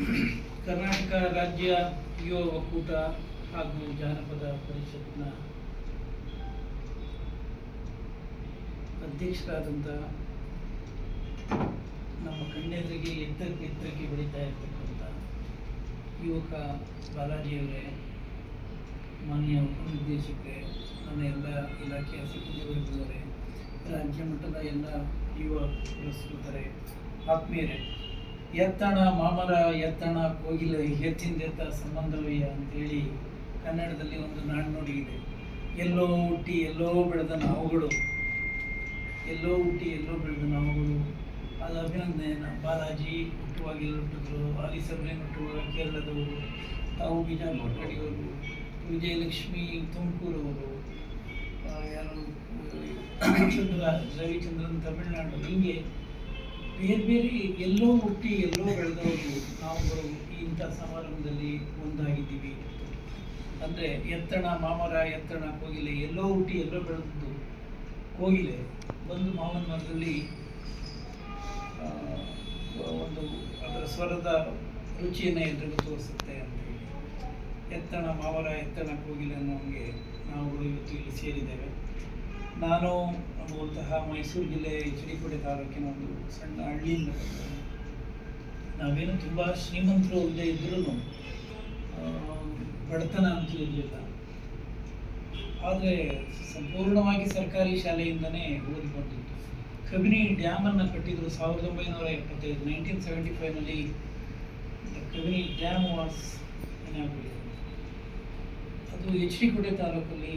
ಕರ್ನಾಟಕ ರಾಜ್ಯ ಯುವ ಒಕ್ಕೂಟ ಹಾಗೂ ಜಾನಪದ ಪರಿಷತ್ನ ಅಧ್ಯಕ್ಷರಾದಂಥ ನಮ್ಮ ಕಣ್ಣೆದುರಿಗೆ ಎತ್ತರಕ್ಕೆ ಎತ್ತರಕ್ಕೆ ಬೆಳೀತಾ ಇರ್ತಕ್ಕಂಥ ಯುವಕ ಬಾಲಾಜಿಯವರೇ ಮಾನ್ಯ ಉಪನಿರ್ದೇಶಕರೇ, ನನ್ನ ಎಲ್ಲ ಇಲಾಖೆಯ ಸಿಬ್ಬಂದಿಗಳಿದ್ದಾರೆ ರಾಜ್ಯ ಮಟ್ಟದ ಎಲ್ಲ ಯುವ ಪುರಸ್ಕೃತರೇ, ಆತ್ಮೀಯರೇ ಎತ್ತಣ, ಮಾಮರ ಎತ್ತಣ, ಕೋಗಿಲ ಎತ್ತಿಂದೆತ್ತ ಸಂಬಂಧವಯ್ಯ ಅಂತೇಳಿ ಕನ್ನಡದಲ್ಲಿ ಒಂದು ನಾಣ್ಣುಡಿ ಇದೆ. ಎಲ್ಲೋ ಹುಟ್ಟಿ, ಎಲ್ಲೋ ಬೆಳೆದ ನಾವುಗಳು. ಎಲ್ಲೋ ಹುಟ್ಟಿ, ಎಲ್ಲೋ ಬೆಳೆದ ನಾವುಗಳು. ಅದು ಅಭಿನಂದನೆ ನಮ್ಮ ಬಾಲಾಜಿ ಹುಟ್ಟುವಾಗ ಎಲ್ಲ ಹುಟ್ಟಿದ್ರು ಆಲಿ ಸಬ್ರೇನ್ ಹುಟ್ಟುವಾಗ ಕೇರಳದವರು, ತಾವು ಬಿಜಾಪುರ ಕಡೆಯವರು ವಿಜಯಲಕ್ಷ್ಮಿ ತುಮಕೂರವರು ಯಾರು ಚಂದ್ರ ರವಿಚಂದ್ರನ್ ತಮಿಳುನಾಡು, ಹಿಂಗೆ ಬೇರೆ ಬೇರೆ ಎಲ್ಲೋ ಹುಟ್ಟಿ ಎಲ್ಲೋ ಬೆಳೆದವರು ನಾವುಗಳು ಇಂಥ ಸಮಾರಂಭದಲ್ಲಿ ಒಂದಾಗಿದ್ದೀವಿ. ಅಂದರೆ ಎತ್ತಣ, ಮಾಮರ, ಎತ್ತಣ, ಕೋಗಿಲೆ ಎಲ್ಲೋ ಹುಟ್ಟಿ ಎಲ್ಲೋ ಬೆಳೆದದ್ದು ಕೋಗಿಲೆ ಬಂದು ಮಾವನ ಮರದಲ್ಲಿ ಒಂದು ಅದರ ಸ್ವರದ ರುಚಿಯನ್ನು ಎಲ್ರಿಗೂ ತೋರಿಸುತ್ತೆ ಅಂತ ಹೇಳಿ. ಎತ್ತಣ, ಮಾವರ, ಎತ್ತಣ, ಕೋಗಿಲೆ ಅನ್ನೋ ಹಂಗೆ ನಾವುಗಳು ಇವತ್ತು ಇಲ್ಲಿ ಸೇರಿದ್ದೇವೆ. ನಾನು ಮೂಲತಃ ಮೈಸೂರು ಜಿಲ್ಲೆ ಎಚ್ ತಾಲೂಕಿನ ಒಂದು ಸಣ್ಣ ಹಳ್ಳಿಯಿಂದ ನಾವೇನು ತುಂಬ ಶ್ರೀಮಂತರು ಇಲ್ಲದೆ ಇದ್ರೂ ಬಡತನ ಅಂತ ಇರಲಿಲ್ಲ. ಆದರೆ ಸಂಪೂರ್ಣವಾಗಿ ಸರ್ಕಾರಿ ಶಾಲೆಯಿಂದನೇ ಓದಿ ಕಬಿನಿ ಕಬಿನಿ ಡ್ಯಾಮನ್ನು ಕಟ್ಟಿದ್ರು ಸಾವಿರದ ಒಂಬೈನೂರ ಎಪ್ಪತ್ತೈದು, ನೈನ್ಟೀನ್ ಸೆವೆಂಟಿ ಫೈವ್ನಲ್ಲಿ ಕಬಿನಿ ಡ್ಯಾಮ್ ವಾಸ್ ಅದು ಎಚ್ ಡಿ ಕೋಟೆ ತಾಲೂಕಲ್ಲಿ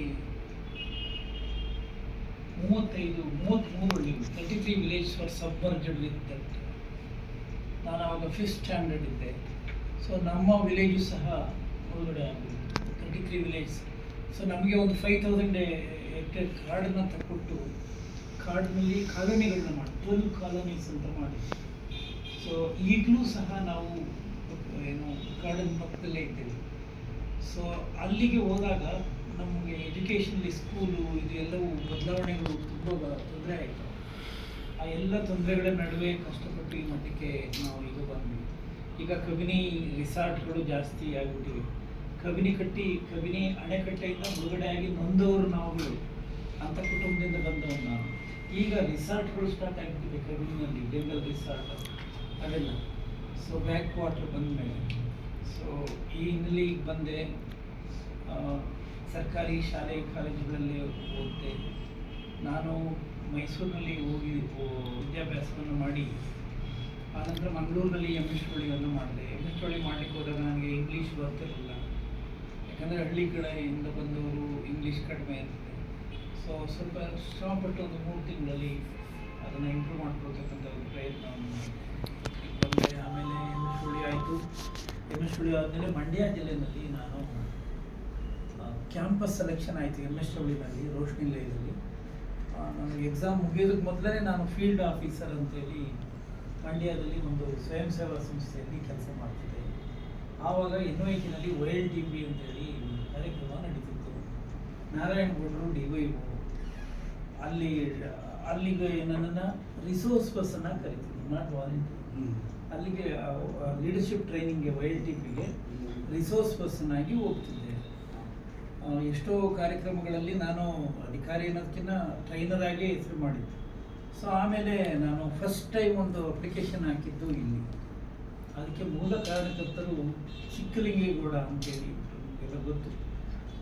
ಮೂವತ್ತೈದು ಮೂವತ್ತ್ಮೂರು thirty three village for submerged with ನಾನು ಆವಾಗ ಫಿಫ್ತ್ ಸ್ಟ್ಯಾಂಡರ್ಡ್ ಇದ್ದೆ. ಸೊ ನಮ್ಮ ವಿಲೇಜು ಸಹ ಮುಳುಗಡೆ ಆಗಿದೆ. ತರ್ಟಿ ತ್ರೀ ವಿಲೇಜ್ ಸೊ ನಮಗೆ ಒಂದು ಫೈವ್ ತೌಸಂಡ್ ಹೆಕ್ಟೇರ್ ಕಾರ್ಡನ್ನು ತಕ್ಕೊಟ್ಟು ಕಾರ್ಡ್ನಲ್ಲಿ ಕಾಲೋನಿಗಳನ್ನ ಮಾಡಿ ಟ್ವೆಲ್ ಕಾಲೋನೀಸ್ ಅಂತ ಮಾಡಿ. ಸೊ ಈಗಲೂ ಸಹ ನಾವು, ಏನು, ಕಾಡಿನ ಪಕ್ಕದಲ್ಲೇ ಇದ್ದೇವೆ. ಸೊ ಅಲ್ಲಿಗೆ ಹೋದಾಗ ನಮಗೆ ಎಜುಕೇಷನಲ್ಲಿ ಸ್ಕೂಲು ಇದು ಎಲ್ಲವೂ ಬದಲಾವಣೆಗಳು ತುಂಬ ತೊಂದರೆ ಆಯಿತು. ಆ ಎಲ್ಲ ತೊಂದರೆಗಳ ನಡುವೆ ಕಷ್ಟಪಟ್ಟು ಈ ಮಟ್ಟಕ್ಕೆ ನಾವು ಈಗ ಬಂದ್ವಿ. ಈಗ ಕಬಿನಿ ರಿಸಾರ್ಟ್ಗಳು ಜಾಸ್ತಿ ಆಗಿಬಿಟ್ಟಿವೆ. ಕಬಿನಿ ಕಟ್ಟಿ ಕಬಿನಿ ಅಣೆಕಟ್ಟೆಯಿಂದ ಮುಳುಗಡೆ ಆಗಿ ನೊಂದವರು ನಾವುಗಳು ಅಂಥ ಕುಟುಂಬದಿಂದ ಬಂದವನು ನಾನು ಈಗ ರಿಸಾರ್ಟ್ಗಳು ಸ್ಟಾರ್ಟ್ ಆಗಿಬಿಟ್ಟಿದೆ ಕಬಿನಿನಲ್ಲಿ ಡೆಂಗಲ್ ರಿಸಾರ್ಟ್ ಅವೆಲ್ಲ. ಸೊ ಬ್ಯಾಕ್ ವಾಟರ್ ಬಂದ ಮೇಲೆ ಸೊ ಈ ಹಿನ್ನೆಲೆಗೆ ಬಂದೆ. ಆ, ಸರ್ಕಾರಿ ಶಾಲೆ, ಕಾಲೇಜುಗಳಲ್ಲಿ ಓದಿದೆ. ನಾನು ಮೈಸೂರಿನಲ್ಲಿ ಹೋಗಿ ವಿದ್ಯಾಭ್ಯಾಸವನ್ನು ಮಾಡಿ ಆನಂತರ ಮಂಗಳೂರಿನಲ್ಲಿ ಎಂ ಎಸ್ ಟೊಳಿಯನ್ನು ಮಾಡಿದೆ. ಎಂ ಎಸ್ ಟೋಳಿ ಮಾಡಲಿಕ್ಕೆ ಹೋದಾಗ ನನಗೆ ಇಂಗ್ಲೀಷ್ ಬರ್ತಿರಲಿಲ್ಲ. ಯಾಕಂದರೆ ಹಳ್ಳಿ ಕಡೆಯಿಂದ ಬಂದವರು ಇಂಗ್ಲೀಷ್ ಕಡಿಮೆ ಇರುತ್ತೆ. ಸೊ ಸ್ವಲ್ಪ ಶ್ರಮಪಟ್ಟು ಒಂದು ಮೂರು ತಿಂಗಳಲ್ಲಿ ಅದನ್ನು ಇಂಪ್ರೂವ್ ಮಾಡ್ಕೊಳ್ತಕ್ಕಂಥ ಒಂದು ಪ್ರಯತ್ನವನ್ನು ಮಾಡಿದೆ. ಆಮೇಲೆ ಎಂ ಎಸ್ ಟೊಳಿ ಆಯಿತು. ಎಂ ಎಸ್ ಟೊಳಿ ಆದಮೇಲೆ ಮಂಡ್ಯ ಜಿಲ್ಲೆಯಲ್ಲಿ ನಾನು ಕ್ಯಾಂಪಸ್ ಸೆಲೆಕ್ಷನ್ ಆಯಿತು ಎಂ ಎಸ್ ಡಬ್ಲ್ಯೂನಲ್ಲಿ ರೋಶ್ನಿ ಲೈದಲ್ಲಿ ನನಗೆ ಎಕ್ಸಾಮ್ ಮುಗಿಯೋದಕ್ಕೆ ಮೊದಲೇ ನಾನು ಫೀಲ್ಡ್ ಆಫೀಸರ್ ಅಂತೇಳಿ ಮಂಡ್ಯದಲ್ಲಿ ಒಂದು ಸ್ವಯಂ ಸೇವಾ ಸಂಸ್ಥೆಯಲ್ಲಿ ಕೆಲಸ ಮಾಡ್ತಿದ್ದೆ. ಆವಾಗ ಎನ್ ವೈಕಿನಲ್ಲಿ ವೈಲ್ಡ್ ಟಿ ಬಿ ಅಂತೇಳಿ ಕಾರ್ಯಕ್ರಮ ನಡೀತಿತ್ತು. ನಾರಾಯಣ ಗೌಡರು ಡಿ ವೈ ಅಲ್ಲಿ ಅಲ್ಲಿಗೆ ನನ್ನನ್ನು ರಿಸೋರ್ಸ್ ಬಸ್ಸನ್ನು ಕರಿತೀನಿ ನಾಟ್ ವಾಲಂಟಿಯರ್ ಅಲ್ಲಿಗೆ ಲೀಡರ್ಶಿಪ್ ಟ್ರೈನಿಂಗ್ಗೆ ವೈಲ್ಡ್ ಟಿ ಪಿಗೆ ರಿಸೋರ್ಸ್ ಪರ್ಸನ್ ಆಗಿ ಹೋಗ್ತಿದ್ದೆ. ಆ, ಎಷ್ಟೋ ಕಾರ್ಯಕ್ರಮಗಳಲ್ಲಿ ನಾನು ಅಧಿಕಾರಿ ಅನ್ನೋದಕ್ಕಿಂತ ಟ್ರೈನರ್ ಆಗಿ ಹೆಸರು ಮಾಡಿದ್ದೆ. ಸೊ ಆಮೇಲೆ ನಾನು ಫಸ್ಟ್ ಟೈಮ್ ಒಂದು ಅಪ್ಲಿಕೇಶನ್ ಹಾಕಿದ್ದು ಇಲ್ಲಿ. ಅದಕ್ಕೆ ಮೂಲ ಕಾರಣಕರ್ತರು ಚಿಕ್ಕಲಿಂಗೇಗೌಡ ಅಂತೇಳಿ ಎಲ್ಲ ಗೊತ್ತು.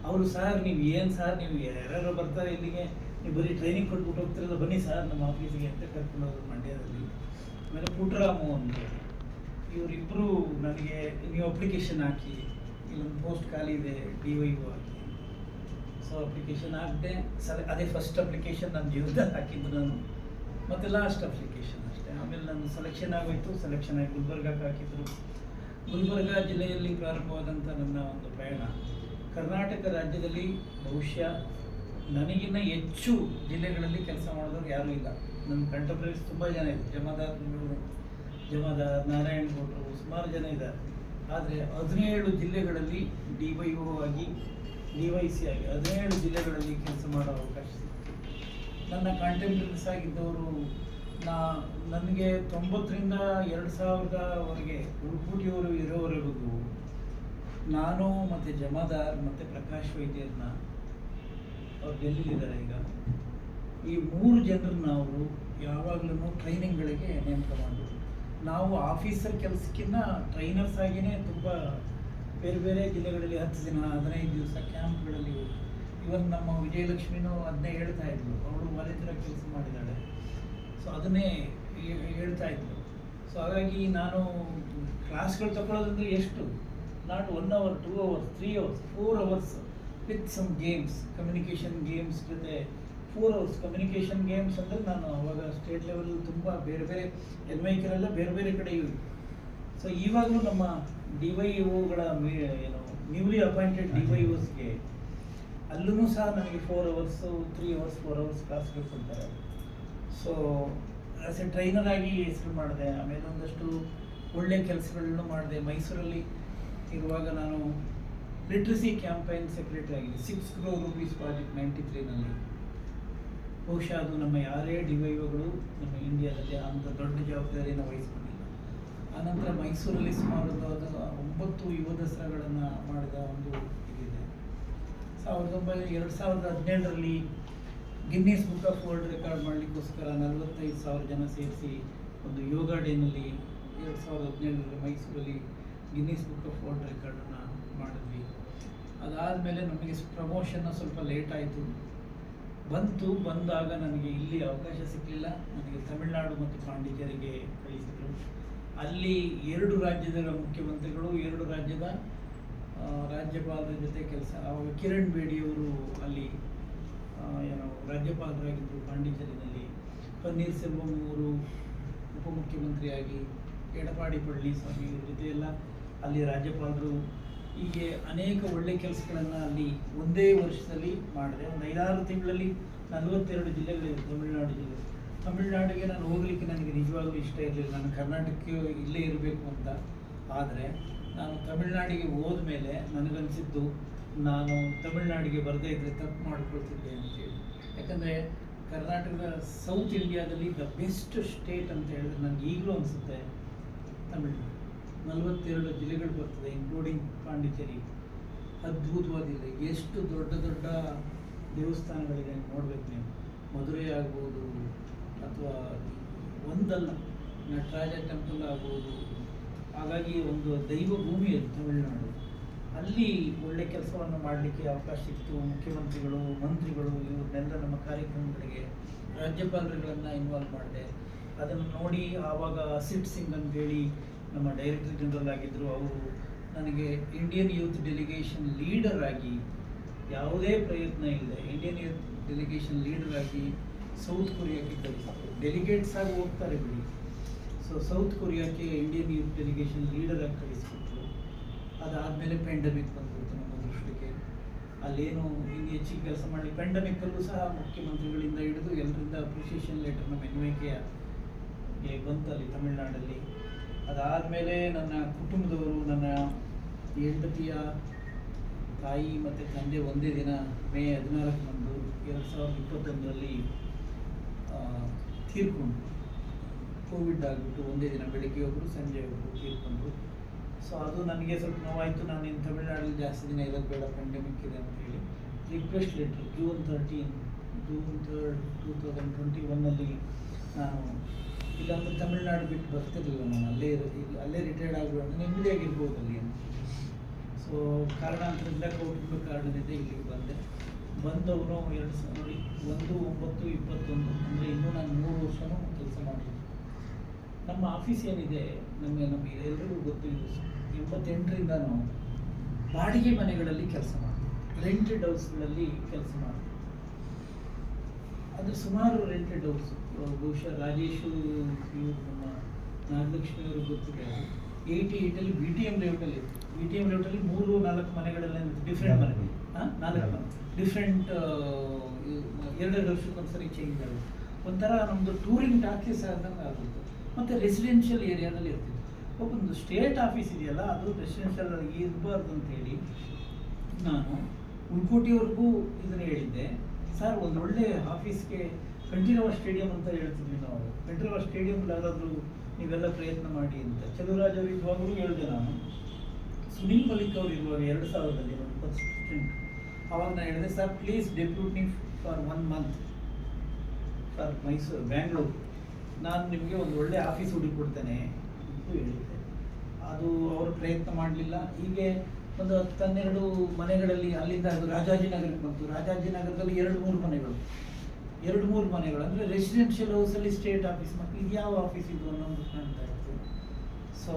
ಅವರು, ಸರ್, ನೀವು ಏನು ಸರ್? ನೀವು ಯಾರ್ಯಾರು ಬರ್ತಾರೆ ಇಲ್ಲಿಗೆ. ನೀವು ಬರೀ ಟ್ರೈನಿಂಗ್ ಕೊಟ್ಬಿಟ್ಟು ಹೋಗ್ತಿರಲ್ಲ ಬನ್ನಿ ಸರ್, ನಮ್ಮ ಆಫೀಸಿಗೆ ಅಂತ ಕರ್ಕೊಂಡು ಹೋದ್ರು ಮಂಡ್ಯದಲ್ಲಿ. ಆಮೇಲೆ ಪುಟ್ಟರಾಮು ಅಂತ ಇವರಿಬ್ಬರು ನನಗೆ ನೀವು ಅಪ್ಲಿಕೇಶನ್ ಹಾಕಿ, ಇಲ್ಲೊಂದು ಪೋಸ್ಟ್ ಖಾಲಿ ಇದೆ ಡಿ ವೈ ಹಾಕಿ ಸೊ ಅಪ್ಲಿಕೇಶನ್ ಹಾಕಿದೆ ಸರಿ ಅದೇ ಫಸ್ಟ್ ಅಪ್ಲಿಕೇಶನ್ ನನ್ನ ಜೀವನದಲ್ಲಿ ಹಾಕಿದ್ದು ನಾನು. ಮತ್ತು ಲಾಸ್ಟ್ ಅಪ್ಲಿಕೇಶನ್ ಅಷ್ಟೇ. ಆಮೇಲೆ ನಾನು ಸೆಲೆಕ್ಷನ್ ಆಗೋಯ್ತು. ಸೆಲೆಕ್ಷನ್ ಆಗಿ ಗುಲ್ಬರ್ಗಕ್ಕೆ ಹಾಕಿದ್ರು. ಗುಲ್ಬರ್ಗ ಜಿಲ್ಲೆಯಲ್ಲಿ ಪ್ರಾರಂಭವಾದಂಥ ನನ್ನ ಒಂದು ಪ್ರಯಾಣ. ಕರ್ನಾಟಕ ರಾಜ್ಯದಲ್ಲಿ ಬಹುಶಃ ನನಗಿನ್ನ ಹೆಚ್ಚು ಜಿಲ್ಲೆಗಳಲ್ಲಿ ಕೆಲಸ ಮಾಡಿದವರು ಯಾರೂ ಇಲ್ಲ. ನನ್ನ ಕಂಟೆಂಪ್ರರೀಸ್ ತುಂಬ ಜನ ಇದೆ ಜಮಾದಾರ್ ಜಮಾದಾರ್ ನಾರಾಯಣ್ ಗೌಡರು ಸುಮಾರು ಜನ ಇದ್ದಾರೆ. ಆದರೆ ಹದಿನೇಳು ಜಿಲ್ಲೆಗಳಲ್ಲಿ ಡಿ ವೈ ಒ ಆಗಿ ಡಿ ವೈ ಸಿ ಆಗಿ ಹದಿನೇಳು ಜಿಲ್ಲೆಗಳಲ್ಲಿ ಕೆಲಸ ಮಾಡೋ ಅವಕಾಶ. ನನ್ನ ಕಾಂಟೆಂಪ್ರರೀಸ್ ಆಗಿದ್ದವರು ನಾ, ನನಗೆ ತೊಂಬತ್ತರಿಂದ ಎರಡು ಸಾವಿರದವರೆಗೆ ಉಳ್ಕೂಟಿಯವರು ಇರೋವರೆಗೂ ನಾನು ಮತ್ತು ಜಮಾದಾರ್ ಮತ್ತು ಪ್ರಕಾಶ್ ವೈದ್ಯರನ್ನ ಅವ್ರು ಗೆಲ್ಲಿದ್ದಾರೆ ಈಗ ಈ ಮೂರು ಜನರು ನಾವು ಯಾವಾಗಲೂ ಟ್ರೈನಿಂಗ್ಗಳಿಗೆ ನೇಮಕ ಮಾಡಿದ್ವಿ ನಾವು ಆಫೀಸರ್ ಕೆಲಸಕ್ಕಿಂತ ಟ್ರೈನರ್ಸ್ ಆಗಿಯೇ ತುಂಬ ಬೇರೆ ಬೇರೆ ಜಿಲ್ಲೆಗಳಲ್ಲಿ ಹತ್ತು ದಿನ, ಹದಿನೈದು ದಿವಸ ಕ್ಯಾಂಪ್ಗಳಲ್ಲಿ ಇವನ್ ನಮ್ಮ ವಿಜಯಲಕ್ಷ್ಮಿನೂ ಅದನ್ನೇ ಹೇಳ್ತಾ ಇದ್ಲು. ಅವಳು ವಾಲಂಟಿಯರ್ ಕೆಲಸ ಮಾಡಿದ್ದಾಳೆ. ಸೊ ಅದನ್ನೇ ಹೇಳ್ತಾ ಇದ್ಲು. ಸೊ ಹಾಗಾಗಿ ನಾನು ಕ್ಲಾಸ್ಗಳು ತಗೊಳ್ಳೋದಂದ್ರೆ ಎಷ್ಟು? Not one hour, two hours three hours four hours with some games, communication games ಜೊತೆ ಫೋರ್ ಅವರ್ಸ್ ಕಮ್ಯುನಿಕೇಷನ್ ಗೇಮ್ಸ್ ಅಂದರೆ ನಾನು ಅವಾಗ ಸ್ಟೇಟ್ ಲೆವೆಲ್ ತುಂಬ ಬೇರೆ ಬೇರೆ ಎಲ್ಲ ಬೇರೆ ಬೇರೆ ಕಡೆ ಇವೆ ಸೊ ಇವಾಗಲೂ ನಮ್ಮ ಡಿ ವೈ ಒಗಳ ಏನು ನ್ಯೂಲಿ ಅಪಾಯಿಂಟೆಡ್ ಡಿ ವೈ ಒಸ್ಗೆ ಅಲ್ಲೂ ಸಹ ನಮಗೆ four hours three hours four hours ಕ್ಲಾಸ್ಗಳು ಕೊಡ್ತಾರೆ ಸೊ ಆಸ್ ಎ ಟ್ರೈನರ್ ಆಗಿ ಹೆಸರು ಮಾಡಿದೆ. ಆಮೇಲೆ ಒಂದಷ್ಟು ಒಳ್ಳೆ ಕೆಲಸಗಳನ್ನು ಮಾಡಿದೆ. ಮೈಸೂರಲ್ಲಿ ಇರುವಾಗ ನಾನು ಲಿಟ್ರಸಿ ಕ್ಯಾಂಪೈನ್ ಸೆಕ್ರೆಟರಿ ಆಗಿದೆ. Six crore rupees project ninety ತ್ರೀನಲ್ಲಿ ಬಹುಶಃ ಅದು ನಮ್ಮ ಯಾರೇ ಡಿವೈಒಗಳು ನಮ್ಮ ಇಂಡಿಯಾದಲ್ಲಿ ಅಂಥ ದೊಡ್ಡ ಜವಾಬ್ದಾರಿಯನ್ನು ವಹಿಸ್ಕೊಂಡಿಲ್ಲ. ಆನಂತರ ಮೈಸೂರಲ್ಲಿ ಸುಮಾರು ಒಂಬತ್ತು ಯುವ ದಸರಾಗಳನ್ನು ಮಾಡಿದ ಒಂದು ಇದಿದೆ. ಸಾವಿರದ ಒಂಬೈನೂರ ಎರಡು ಸಾವಿರದ ಹದಿನೇಳರಲ್ಲಿ Guinness book of world record ಮಾಡಲಿಕ್ಕೋಸ್ಕರ ನಲವತ್ತೈದು ಸಾವಿರ ಜನ ಸೇರಿಸಿ ಒಂದು ಯೋಗ ಡೇನಲ್ಲಿ ಎರಡು ಸಾವಿರದ ಹದಿನೇಳರಲ್ಲಿ ಮೈಸೂರಲ್ಲಿ ಗಿನ್ನಿಸ್ ಬುಕ್ ಆಫ್ ವರ್ಲ್ಡ್ ರೆಕಾರ್ಡನ್ನು ಮಾಡಿದ್ವಿ. ಅದಾದಮೇಲೆ ನಮಗೆ ಪ್ರಮೋಷನ್ ಸ್ವಲ್ಪ ಲೇಟ್ ಆಯಿತು. ಬಂತು, ಬಂದಾಗ ನನಗೆ ಇಲ್ಲಿ ಅವಕಾಶ ಸಿಕ್ಕಲಿಲ್ಲ ನನಗೆ ತಮಿಳುನಾಡು ಮತ್ತು ಪಾಂಡಿಚೇರಿಗೆ ಕಳಿಸಿದರು. ಅಲ್ಲಿ ಎರಡು ರಾಜ್ಯದ ಮುಖ್ಯಮಂತ್ರಿಗಳು, ಎರಡು ರಾಜ್ಯದ ರಾಜ್ಯಪಾಲರ ಜೊತೆ ಕೆಲಸ. ಆವಾಗ ಕಿರಣ್ ಬೇಡಿಯವರು ಅಲ್ಲಿ ಏನೋ ರಾಜ್ಯಪಾಲರಾಗಿದ್ದರು ಪಾಂಡಿಚೇರಿನಲ್ಲಿ. ಪನ್ನೀರ್ ಸೆಲ್ವಂ ಅವರು ಉಪಮುಖ್ಯಮಂತ್ರಿಯಾಗಿ, ಎಡಪಾಡಿ ಪಳನಿಸ್ವಾಮಿ ಇವ್ರ ಜೊತೆ ಅಲ್ಲಿ ರಾಜ್ಯಪಾಲರು ಹೀಗೆ ಅನೇಕ ಒಳ್ಳೆ ಕೆಲಸಗಳನ್ನು ಅಲ್ಲಿ ಒಂದೇ ವರ್ಷದಲ್ಲಿ ಮಾಡಿದೆ. ಒಂದು ಐದಾರು ತಿಂಗಳಲ್ಲಿ ನಲವತ್ತೆರಡು ಜಿಲ್ಲೆಗಳಿವೆ, ತಮಿಳುನಾಡು ಜಿಲ್ಲೆ. ತಮಿಳುನಾಡಿಗೆ ನಾನು ಹೋಗಲಿಕ್ಕೆ ನನಗೆ ನಿಜವಾಗ್ಲೂ ಇಷ್ಟ ಇರಲಿಲ್ಲ. ನಾನು ಕರ್ನಾಟಕಕ್ಕೆ ಇಲ್ಲೇ ಇರಬೇಕು ಅಂತ. ಆದರೆ ನಾನು ತಮಿಳುನಾಡಿಗೆ ಹೋದ್ಮೇಲೆ ನನಗನ್ಸಿದ್ದು ನಾನು ತಮಿಳುನಾಡಿಗೆ ಬರದೇ ಇದ್ದರೆ ತಪ್ಪು ಮಾಡಿಕೊಳ್ತಿದ್ದೆ ಅಂತೇಳಿ ಯಾಕಂದರೆ ಕರ್ನಾಟಕದ ಸೌತ್ ಇಂಡಿಯಾದಲ್ಲಿ ದ ಬೆಸ್ಟ್ ಸ್ಟೇಟ್ ಅಂತ ಹೇಳಿದ್ರೆ ನನಗೆ ಈಗಲೂ ಅನಿಸುತ್ತೆ ತಮಿಳುನಾಡು. ನಲವತ್ತೆರಡು ಜಿಲ್ಲೆಗಳು ಬರ್ತದೆ ಇನ್ಕ್ಲೂಡಿಂಗ್ ಪಾಂಡಿಚೇರಿ. ಅದ್ಭುತವಾಗಿದೆ. ಎಷ್ಟು ದೊಡ್ಡ ದೊಡ್ಡ ದೇವಸ್ಥಾನಗಳಿದೆ ನೋಡ್ಬೇಕು ನೀವು. ಮಧುರೈ ಆಗ್ಬೋದು ಅಥವಾ ಒಂದಲ್ಲ ನಟರಾಜ ಟೆಂಪಲ್ ಆಗ್ಬೋದು. ಹಾಗಾಗಿ ಒಂದು ದೈವ ಭೂಮಿ ಅದು ತಮಿಳುನಾಡು. ಅಲ್ಲಿ ಒಳ್ಳೆ ಕೆಲಸವನ್ನು ಮಾಡಲಿಕ್ಕೆ ಅವಕಾಶ ಸಿಕ್ತು ಮುಖ್ಯಮಂತ್ರಿಗಳು, ಮಂತ್ರಿಗಳು, ಇವ್ರನ್ನೆಲ್ಲ ನಮ್ಮ ಕಾರ್ಯಕ್ರಮಗಳಿಗೆ ರಾಜ್ಯಪಾಲರುಗಳನ್ನು ಇನ್ವಾಲ್ವ್ ಮಾಡಿದೆ. ಅದನ್ನು ನೋಡಿ ಆವಾಗ ಅಸಿಟ್ ಸಿಂಗ್ ಅಂತೇಳಿ ನಮ್ಮ ಡೈರೆಕ್ಟರ್ ಜನರಲ್ ಆಗಿದ್ದರು ಅವರು ನನಗೆ ಇಂಡಿಯನ್ ಯೂತ್ ಡೆಲಿಗೇಷನ್ ಲೀಡರ್ ಆಗಿ ಯಾವುದೇ ಪ್ರಯತ್ನ ಇಲ್ಲದೆ ಇಂಡಿಯನ್ ಯೂತ್ ಡೆಲಿಗೇಷನ್ ಲೀಡರ್ ಆಗಿ ಸೌತ್ ಕೊರಿಯಾಕ್ಕೆ ಕಳಿಸಿದ್ರು ಡೆಲಿಗೇಟ್ಸ್ ಆಗಿ ಹೋಗ್ತಾರೆ ಬಿಡಿ. ಸೊ ಸೌತ್ ಕೊರಿಯಾಕ್ಕೆ ಇಂಡಿಯನ್ ಯೂತ್ ಡೆಲಿಗೇಷನ್ ಲೀಡರ್ ಆಗಿ ಕಳಿಸ್ಕೊಟ್ರು ಅದಾದಮೇಲೆ ಪ್ಯಾಂಡಮಿಕ್ ಬಂದ್ಬಿಡ್ತು ನಮ್ಮ ದೃಷ್ಟಿಗೆ. ಅಲ್ಲೇನು ಇನ್ನು ಹೆಚ್ಚಿಗೆ ಕೆಲಸ ಮಾಡಿ ಪ್ಯಾಂಡಮಿಕ್ಕಲ್ಲೂ ಸಹ ಮುಖ್ಯಮಂತ್ರಿಗಳಿಂದ ಹಿಡಿದು ಎಲ್ಲರಿಂದ ಅಪ್ರಿಷಿಯೇಷನ್ ಲೆಟರ್ ನಮ್ಮ ಎನ್ವೈಕೆಯ ಬಂತು ಅಲ್ಲಿ ತಮಿಳುನಾಡಲ್ಲಿ. ಅದಾದಮೇಲೆ ನನ್ನ ಕುಟುಂಬದವರು, ನನ್ನ ಹೆಂಡತಿಯ ತಾಯಿ ಮತ್ತು ತಂದೆ ಒಂದೇ ದಿನ ಮೇ ಹದಿನಾಲ್ಕರಂದು ಎರಡು ಸಾವಿರದ ಇಪ್ಪತ್ತೊಂದರಲ್ಲಿ ತೀರ್ಕೊಂಡ್ರು. ಕೋವಿಡ್ ಆಗಿಬಿಟ್ಟು ಒಂದೇ ದಿನ ಬೆಳಿಗ್ಗೆ ಒಬ್ಬರು ಸಂಜೆ ಒಬ್ಬರು ತೀರ್ಕೊಂಡ್ರು. ಸೊ ಅದು ನನಗೆ ಸ್ವಲ್ಪ ನೋವಾಯಿತು. ನಾನು ಇನ್ನು ತಮಿಳ್ನಾಡಲ್ಲಿ ಜಾಸ್ತಿ ದಿನ ಇರೋದು ಬೇಡ ಪೆಂಡೆಮಿಕ್ ಇದೆ ಅಂತ ಹೇಳಿ. Request letter June thirteen June third two thousand twenty ಒನ್ನಲ್ಲಿ ನಾನು ಇಲ್ಲಾಂದ್ರೆ ತಮಿಳ್ನಾಡು ಬಿಟ್ಟು ಬರ್ತಿರ್ಲಿಲ್ಲ ನಾನು. ಅಲ್ಲೇ ಇಲ್ಲಿ ಅಲ್ಲೇ ರಿಟೈರ್ಡ್ ಆಗಿಬಿಡೋಣ ನೆಮ್ಮದಿಯಾಗಿರ್ಬೋದು ಅಲ್ಲಿ ಅಂತ ಸೊ ಕಾರಣಾಂತರದಿಂದ ಕೋವಿಡ್ ಕಾರಣದಿಂದ ಇಲ್ಲಿಗೆ ಬಂದೆ. ಬಂದವನು ಎರಡು ಸಾವಿರ ನೋಡಿ ಒಂದು ಒಂಬತ್ತು ಇಪ್ಪತ್ತೊಂದು ಅಂದರೆ ಇನ್ನೂ ನಾನು ಮೂರು ವರ್ಷವೂ ಕೆಲಸ ಮಾಡಿದ್ದೀನಿ ನಮ್ಮ ಆಫೀಸ್ ಏನಿದೆ ನಮಗೆ ನಮಗೆ ಎಲ್ರಿಗೂ ಗೊತ್ತು ಇದು ಎಂಬತ್ತೆಂಟರಿಂದನೂ ಬಾಡಿಗೆ ಮನೆಗಳಲ್ಲಿ ಕೆಲಸ ಮಾಡ್ತೀವಿ. ರೆಂಟೆಡ್ ಹೌಸ್ಗಳಲ್ಲಿ ಕೆಲಸ ಮಾಡ್ತೀವಿ. ಅದು ಸುಮಾರು ರೆಂಟೆಡ್ ಹೌಸ್ ಬಹುಶಃ ರಾಜೇಶ್ ನಮ್ಮ ನಾಗಲಕ್ಷ್ಮಿ ಅವರು ಗೊತ್ತಿದೆ ಏಯ್ಟಿ ಏಯ್ಟಲ್ಲಿ ಬಿ ಟಿ ಎಂ ಲೇಔಟಲ್ಲಿ ಬಿ ಟಿ ಎಂ ಲೇಔಟಲ್ಲಿ ಮೂರು ನಾಲ್ಕು ಮನೆಗಳೆಲ್ಲ ಡಿಫ್ರೆಂಟ್ ಮನೆಗಳು ಹಾಂ ನಾಲ್ಕು. ಡಿಫ್ರೆಂಟ್ ಎರಡೆರಡು ವರ್ಷಕ್ಕೊಂದ್ಸರಿ ಚೇಂಜ್ ಆಗುತ್ತೆ. ಒಂಥರ ನಮ್ಮದು ಟೂರಿಂಗ್ ಟಾಕೀಸ್ ಆದಂಗೆ ಆಗುತ್ತೆ. ಮತ್ತು ರೆಸಿಡೆನ್ಷಿಯಲ್ ಏರಿಯಾದಲ್ಲಿ ಇರ್ತೀವಿ. ಒಬ್ಬೊಂದು ಸ್ಟೇಟ್ ಆಫೀಸ್ ಇದೆಯಲ್ಲ, ಅದು ರೆಸಿಡೆನ್ಷಿಯಲ್ ಇರಬಾರ್ದು ಅಂತೇಳಿ ನಾನು ಉಳ್ಕೋಟಿಯವ್ರಿಗೂ ಇದನ್ನು ಹೇಳಿದ್ದೆ. ಸರ್, ಒಂದು ಒಳ್ಳೆ ಆಫೀಸ್ಗೆ ಕಂಠೀರವ ಸ್ಟೇಡಿಯಂ ಅಂತ ಹೇಳ್ತಿದ್ವಿ ನಾವು. ಕಂಠೀರವ ಸ್ಟೇಡಿಯಂ ಯಾರಾದರೂ ನೀವೆಲ್ಲ ಪ್ರಯತ್ನ ಮಾಡಿ ಅಂತ. ಚಲುವರಾಜ್ ಅವರು ಹೇಳಿದೆ ನಾನು. ಸುನಿಲ್ ಮಲಿಕ್ ಅವರು ಇರುವಾಗ ಎರಡು ಸಾವಿರದಲ್ಲಿ ಒಂದು ಪ್ರೆಸಿಡೆಂಟ್ ಅವಾಗ ನಾನು ಹೇಳಿದೆ, sir please depute me for one month for Mysore Bangalore ನಾನು ನಿಮಗೆ ಒಂದು ಒಳ್ಳೆ ಆಫೀಸ್ ಹುಡುಕೊಡ್ತೇನೆ ಅಂತ ಹೇಳಿದ್ದೆ. ಅದು ಅವರು ಪ್ರಯತ್ನ ಮಾಡಲಿಲ್ಲ. ಹೀಗೆ ಒಂದು ಹತ್ತು ಹನ್ನೆರಡು ಮನೆಗಳಲ್ಲಿ, ಅಲ್ಲಿಂದ ಅದು ರಾಜಾಜಿನಗರಕ್ಕೆ ಬಂತು. ರಾಜಾಜಿನಗರದಲ್ಲಿ ಎರಡು ಮೂರು ಮನೆಗಳು. ಎರಡು ಮೂರು ಮನೆಗಳು. ಅಂದರೆ ರೆಸಿಡೆನ್ಷಿಯಲ್ ಹೌಸಲ್ಲಿ ಸ್ಟೇಟ್ ಆಫೀಸ್ ಮತ್ತು ಇದು ಯಾವ ಆಫೀಸ್ ಇದು ಅನ್ನೋದು ಕಾಣ್ತಾ ಇತ್ತು. ಸೊ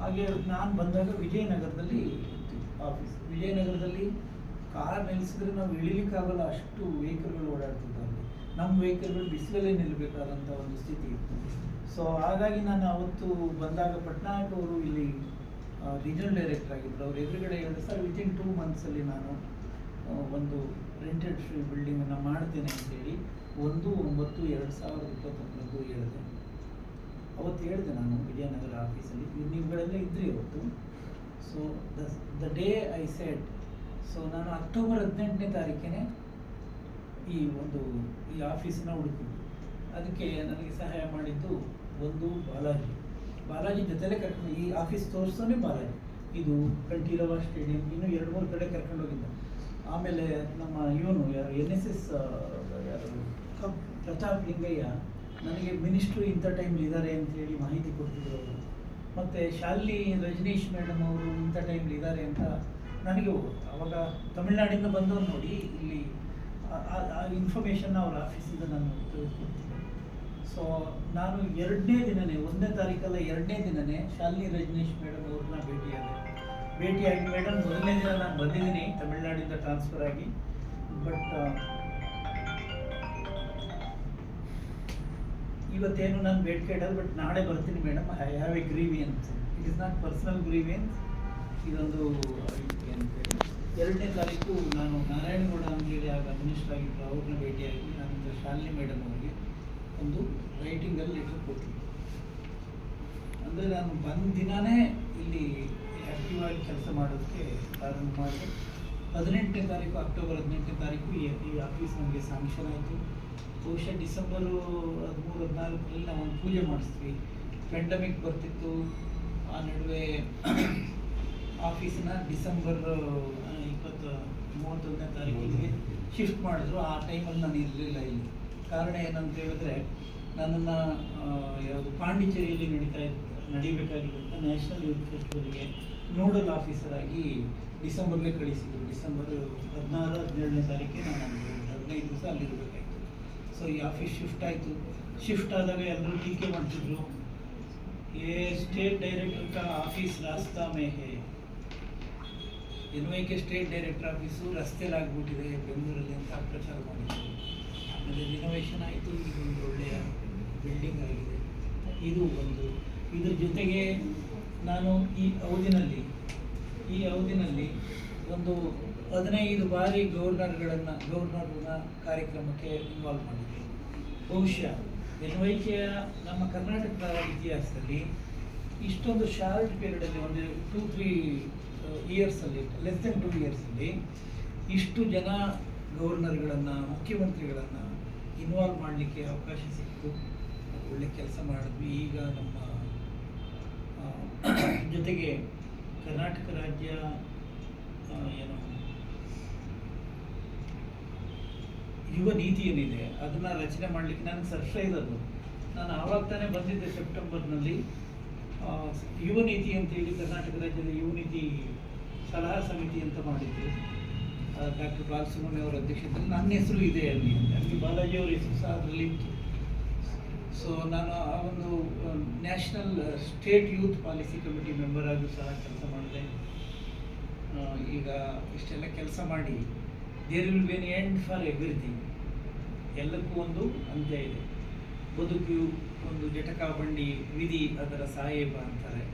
ಹಾಗೆ ನಾನು ಬಂದಾಗ ವಿಜಯನಗರದಲ್ಲಿ ಆಫೀಸ್ ವಿಜಯನಗರದಲ್ಲಿ ಕಾರ್ ನಿಲ್ಲಿಸಿದ್ರೆ ನಾವು ಇಳಿಲಿಕ್ಕಾಗಲ್ಲ, ಅಷ್ಟು ವೆಹಿಕಲ್ಗಳು ಓಡಾಡ್ತಿದ್ವು ಅಲ್ಲಿ ನಮ್ಮ ವೆಹಿಕಲ್ಗಳು ಬಿಸಿಲಲ್ಲೇ ನಿಲ್ಲಬೇಕಾದಂಥ ಒಂದು ಸ್ಥಿತಿ ಇತ್ತು. ಸೊ ಹಾಗಾಗಿ ನಾನು ಅವತ್ತು ಬಂದಾಗ ಪಟ್ನಾಯಕ್ ಅವರು ಇಲ್ಲಿ ರೀಜನಲ್ ಡೈರೆಕ್ಟರ್ ಆಗಿದ್ದರು ಅವ್ರು ಎದುರುಗಡೆ ಹೇಳಿದ್ರು, ಸರ್ ವಿತಿನ್ ಟೂ ಮಂತ್ಸಲ್ಲಿ ನಾನು ಒಂದು ರೆಂಟೆಡ್ ಬಿಲ್ಡಿಂಗನ್ನು ಮಾಡ್ತೇನೆ ಅಂತೇಳಿ ಒಂದು ಒಂಬತ್ತು ಎರಡು ಸಾವಿರದ ಇಪ್ಪತ್ತೊಂಬತ್ತು ಹೇಳಿದೆ. ಅವತ್ತು ಹೇಳಿದೆ ನಾನು ವಿಜಯನಗರ ಆಫೀಸಲ್ಲಿ ನೀವು- ನೀವುಗಳೆಲ್ಲ ಇದ್ರಿ ಅವತ್ತು. So the the day I said so ನಾನು ಅಕ್ಟೋಬರ್ ಹದಿನೆಂಟನೇ ತಾರೀಕಿನೇ ಈ ಒಂದು ಈ ಆಫೀಸನ್ನ ಹುಡುಕಿದ್ದು ಅದಕ್ಕೆ ನನಗೆ ಸಹಾಯ ಮಾಡಿದ್ದು ಒಂದು ಬಾಲಾಜಿ. ಬಾಲಾಜಿ ಜೊತೆಲೇ ಕರ್ಕೊಂಡು, ಈ ಆಫೀಸ್ ತೋರಿಸೋನೇ ಬಾಲಾಜಿ. ಇದು ಕಂಠೀರವ ಸ್ಟೇಡಿಯಂ, ಇನ್ನೂ ಎರಡು ಮೂರು ಕಡೆ ಕರ್ಕೊಂಡು ಹೋಗಿದ್ದ. ಆಮೇಲೆ ನಮ್ಮ ಇವನು ಯಾರು, N S S Pratap Lingaiah ನನಗೆ ಮಿನಿಸ್ಟ್ರು ಇಂಥ ಟೈಮ್ಲಿ ಇದ್ದಾರೆ ಅಂತೇಳಿ ಮಾಹಿತಿ ಕೊಡ್ತಿದ್ರು ಅವರು. ಮತ್ತು ಶಾಲಿನಿ ರಜನೀಶ್ ಮೇಡಮ್ ಅವರು ಇಂಥ ಟೈಮ್ಲಿ ಇದ್ದಾರೆ ಅಂತ ನನಗೆ ಅವಾಗ ತಮಿಳ್ನಾಡಿಂದ ಬಂದವ್ರು ನೋಡಿ ಇಲ್ಲಿ ಆ- ಇನ್ಫಾರ್ಮೇಷನ್ನ ಅವ್ರ ಆಫೀಸಿಂದ ನಾನು ತಿಳಿಸ್ಕೊಡ್ತೀನಿ. ಸೊ ನಾನು ಎರಡನೇ ದಿನನೇ, ಒಂದನೇ ತಾರೀಕಲ್ಲ ಎರಡನೇ ದಿನನೇ ಶಾಲಿನಿ ರಜನೀಶ್ ಮೇಡಮ್ ಅವ್ರನ್ನ ಭೇಟಿಯಾದೆ ಭೇಟಿಯಾಗಿ ಮೇಡಮ್ ಮೊದಲನೇ ದಿನ ನಾನು ಬಂದಿದ್ದೀನಿ ತಮಿಳ್ನಾಡಿಂದ ಟ್ರಾನ್ಸ್ಫರ್ ಆಗಿ. ಬಟ್ ಇವತ್ತೇನು ನಾನು ಭೇಟಿ ಇಡಲ್ಲ ಬಟ್ ನಾಳೆ ಬರ್ತೀನಿ madam I have a grievance it is not personal grievance ಇದೊಂದು ಎರಡನೇ ತಾರೀಕು ನಾನು ನಾರಾಯಣಗೌಡ ಅಂತೇಳಿ ಆಗ ಮಿನಿಸ್ಟರ್ ಆಗಿದ್ದರು ಅವ್ರನ್ನ ಭೇಟಿಯಾಗಿ ನಾನು ಶಾಲಿನಿ ಮೇಡಮ್ ಅವರಿಗೆ ಒಂದು ರೈಟಿಂಗಲ್ಲಿ ಲೆಟರ್ ಕೊಟ್ಟಿದ್ದೆ ಅಂದರೆ ನಾನು ಬಂದ ದಿನವೇ ಇಲ್ಲಿ ಆ್ಯಕ್ಟಿವ್ ಆಗಿ ಕೆಲಸ ಮಾಡೋದಕ್ಕೆ ಪ್ರಾರಂಭ ಮಾಡಿದೆ ಹದಿನೆಂಟನೇ ತಾರೀಕು, ಅಕ್ಟೋಬರ್ ಹದಿನೆಂಟನೇ ತಾರೀಕು ಈ ಆಫೀಸ್ ನಮಗೆ ಸ್ಯಾಂಕ್ಷನ್ ಆಯಿತು. ಬಹುಶಃ ಡಿಸೆಂಬರು ಹದಿಮೂರು, ಹದಿನಾಲ್ಕರಲ್ಲಿ ನಾವು ಒಂದು ಪೂಜೆ ಮಾಡಿಸ್ತೀವಿ. ಪೆಂಡಮಿಕ್ ಬರ್ತಿತ್ತು. ಆ ನಡುವೆ ಆಫೀಸನ್ನ ಡಿಸೆಂಬರ್ ಆ, ಇಪ್ಪತ್ತ ಮೂವತ್ತೊಂದನೇ ತಾರೀಕಿಗೆ ಶಿಫ್ಟ್ ಮಾಡಿದ್ರು ಆ ಟೈಮಲ್ಲಿ ನಾನು ಇರಲಿಲ್ಲ ಇಲ್ಲಿ ಕಾರಣ ಏನಂತ ಹೇಳಿದ್ರೆ ನನ್ನನ್ನು ಯಾವುದು ಪಾಂಡಿಚೇರಿಯಲ್ಲಿ ನಡೀತಾ ಇದ್ದ ನಡಿಬೇಕಾಗಿದ್ದಂಥ ನ್ಯಾಷನಲ್ ಯೂತ್ ಫೆಸ್ಟಿವಲ್ಗೆ ನೋಡಲ್ ಆಫೀಸರ್ ಆಗಿ ಡಿಸೆಂಬರ್ಗೆ ಕಳಿಸಿದ್ರು ಡಿಸೆಂಬರ್ ಹದಿನಾರು ಹದಿನೇಳನೇ ತಾರೀಕಿಗೆ ನಾನು ಅಲ್ಲಿ ಹದಿನೈದು ದಿವಸ ಅಲ್ಲಿರಬೇಕಾಯ್ತು ಸೊ ಈ ಆಫೀಸ್ ಶಿಫ್ಟ್ ಆಯಿತು ಶಿಫ್ಟ್ ಆದಾಗ ಎಲ್ಲರೂ ಟೀಕೆ ಮಾಡ್ತಿದ್ರು ये स्टेट डायरेक्टर का ऑफिस रास्ता में है N Y K state director office ರಸ್ತೆಲಾಗ್ಬಿಟ್ಟಿದೆ ಬೆಂಗಳೂರಲ್ಲಿ ಅಂತ ಪ್ರಚಾರ ಮಾಡಿದ್ರು. ಆಮೇಲೆ ರಿನೋವೇಷನ್ ಆಯಿತು, ಇದು ಒಂದು ಒಳ್ಳೆಯ ಬಿಲ್ಡಿಂಗ್ ಆಗಿದೆ. ಇದು ಒಂದು. ಇದ್ರ ಜೊತೆಗೆ ನಾನು ಈ ಅವಧಿನಲ್ಲಿ ಈ ಅವಧಿನಲ್ಲಿ ಒಂದು ಹದಿನೈದು ಬಾರಿ ಗವರ್ನರ್ಗಳನ್ನು, ಗವರ್ನರ್ನ ಕಾರ್ಯಕ್ರಮಕ್ಕೆ ಇನ್ವಾಲ್ವ್ ಮಾಡಿದ್ದೆ. ಬಹುಶಃ ಎನ್ ವೈ ಕೆಯ ನಮ್ಮ ಕರ್ನಾಟಕದ ಇತಿಹಾಸದಲ್ಲಿ ಇಷ್ಟೊಂದು ಶಾರ್ಟ್ ಪೀರಿಯಡಲ್ಲಿ ಒಂದು ಟೂ ತ್ರೀ ಇಯರ್ಸಲ್ಲಿ ಲೆಸ್ ದೆನ್ ಟೂ ಇಯರ್ಸಲ್ಲಿ ಇಷ್ಟು ಜನ ಗವರ್ನರ್ಗಳನ್ನು, ಮುಖ್ಯಮಂತ್ರಿಗಳನ್ನು ಇನ್ವಾಲ್ವ್ ಮಾಡಲಿಕ್ಕೆ ಅವಕಾಶ ಸಿಕ್ತು. ಒಳ್ಳೆ ಕೆಲಸ ಮಾಡಿದ್ವಿ. ಈಗ ನಮ್ಮ ಜೊತೆಗೆ ಕರ್ನಾಟಕ ರಾಜ್ಯ ಏನು, ಯುವ ನೀತಿ ಏನಿದೆ, ಅದನ್ನ ರಚನೆ ಮಾಡಲಿಕ್ಕೆ ನನಗೆ ಸರ್ಪ್ರೈಸ್ ಅದು. ನಾನು ಆವಾಗ ತಾನೇ ಬಂದಿದ್ದೆ ಸೆಪ್ಟೆಂಬರ್ನಲ್ಲಿ ಯುವ ನೀತಿ ಅಂತೇಳಿ ಕರ್ನಾಟಕ ರಾಜ್ಯದ ಯುವ ನೀತಿ ಸಲಹಾ ಸಮಿತಿ ಅಂತ ಮಾಡಿದ್ರು. ಡಾಕ್ಟರ್ ಬಾಲಸುಬ್ರಹ್ಮಣ್ಯ ಅವರ ಅಧ್ಯಕ್ಷತೆಯಲ್ಲಿ. ನನ್ನ ಹೆಸರು ಇದೆ ಅಲ್ಲಿ ಅಲ್ಲಿ ಬಾಲಾಜಿ ಅವರ ಹೆಸರು. ಸಹ ಅದರಲ್ಲಿ ಇತ್ತು. ಸೊ ನಾನು ಆ ಒಂದು national state youth policy committee member ಆಗಿ ಸಹ ಕೆಲಸ ಮಾಡಿದೆ. ಈಗ ಇಷ್ಟೆಲ್ಲ ಕೆಲಸ ಮಾಡಿ. There will be an end for everything ಎಲ್ಲಕ್ಕೂ ಒಂದು ಅಂತ್ಯ ಇದೆ. ಬದುಕು ಒಂದು ಜಟಕಾ ಬಂಡಿ ವಿಧಿ ಅದರ ಸಾಹೇಬ ಅಂತಾರೆ.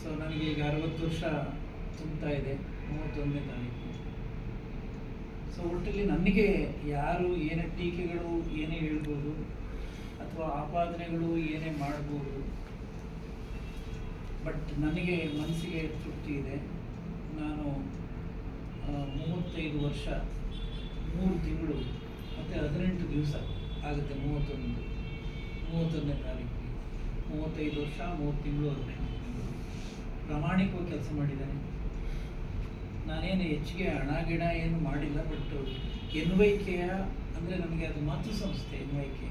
ಸೊ ನನಗೆ ಈಗ ಅರವತ್ತು ವರ್ಷ ತುಂಬ್ತಾ ಇದೆ, ಮೂವತ್ತೊಂದನೇ ತಾರೀಕು. ಸೊ ಒಟ್ಟಲ್ಲಿ ನನಗೆ ಯಾರು, ಏನೇ ಟೀಕೆಗಳು ಏನೇ ಹೇಳ್ಬೋದು, ಅಥವಾ ಆಪಾದನೆಗಳು ಏನೇ ಮಾಡ್ಬೋದು, ಬಟ್ ನನಗೆ ಮನಸ್ಸಿಗೆ ತೃಪ್ತಿ ಇದೆ. ನಾನು ಮೂವತ್ತೈದು ವರ್ಷ, ಮೂರು ತಿಂಗಳು, ಮತ್ತು ಹದಿನೆಂಟು ದಿವಸ ಆಗುತ್ತೆ ಮೂವತ್ತೊಂದು, ಮೂವತ್ತೊಂದನೇ ತಾರೀಕಿಗೆ. ಮೂವತ್ತೈದು ವರ್ಷ, ಮೂವತ್ತು ತಿಂಗಳು ಹದಿನೆಂಟು ತಿಂಗಳು. ಪ್ರಾಮಾಣಿಕವಾಗಿ ಕೆಲಸ ಮಾಡಿದ್ದಾನೆ ನಾನೇನು ಹೆಚ್ಚಿಗೆ ಹಣ ಗಿಡ ಏನು ಮಾಡಿಲ್ಲ ಬಟ್ ಎನ್ ವೈ ಕೆಯ ಅಂದರೆ ನನಗೆ ಅದು ಮಾತೃ ಸಂಸ್ಥೆ N Y K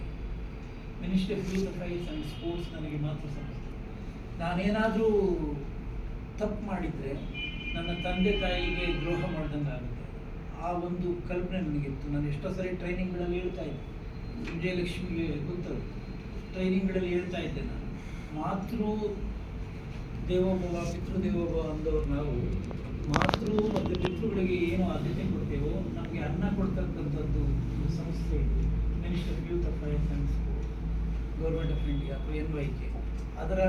ministry of youth affairs and sports ನನಗೆ ಮಾತೃ ಸಂಸ್ಥೆ ನಾನೇನಾದರೂ ತಪ್ಪು ಮಾಡಿದರೆ ನನ್ನ ತಂದೆ ತಾಯಿಗೆ ದ್ರೋಹ ಮಾಡಿದಂಗೆ ಆಗುತ್ತೆ. ಆ ಒಂದು ಕಲ್ಪನೆ ನನಗಿತ್ತು ನಾನು ಎಷ್ಟೋ ಸರಿ ಟ್ರೈನಿಂಗ್ಗಳಲ್ಲಿ ಹೇಳ್ತಾ ಇದ್ದೆ. ವಿಜಯಲಕ್ಷ್ಮಿಗೆ ಗೊತ್ತದು. ಟ್ರೈನಿಂಗ್ಗಳಲ್ಲಿ ಹೇಳ್ತಾ ಇದ್ದೆ ನಾನು. ಮಾತೃ ದೇವೋಭವ ಪಿತೃದೇವೋಭವ ಅಂದವ್ರು ನಾವು ಮಾತೃ ಮತ್ತು ಪಿತೃಗಳಿಗೆ ಏನು ಆದ್ಯತೆ ಕೊಡ್ತೇವೋ ನಮಗೆ ಅನ್ನ ಕೊಡ್ತಕ್ಕಂಥದ್ದು ಒಂದು ಸಂಸ್ಥೆ minister youth sports government of India ಅಥವಾ ಎನ್ ವೈ ಕೆ ಅದರ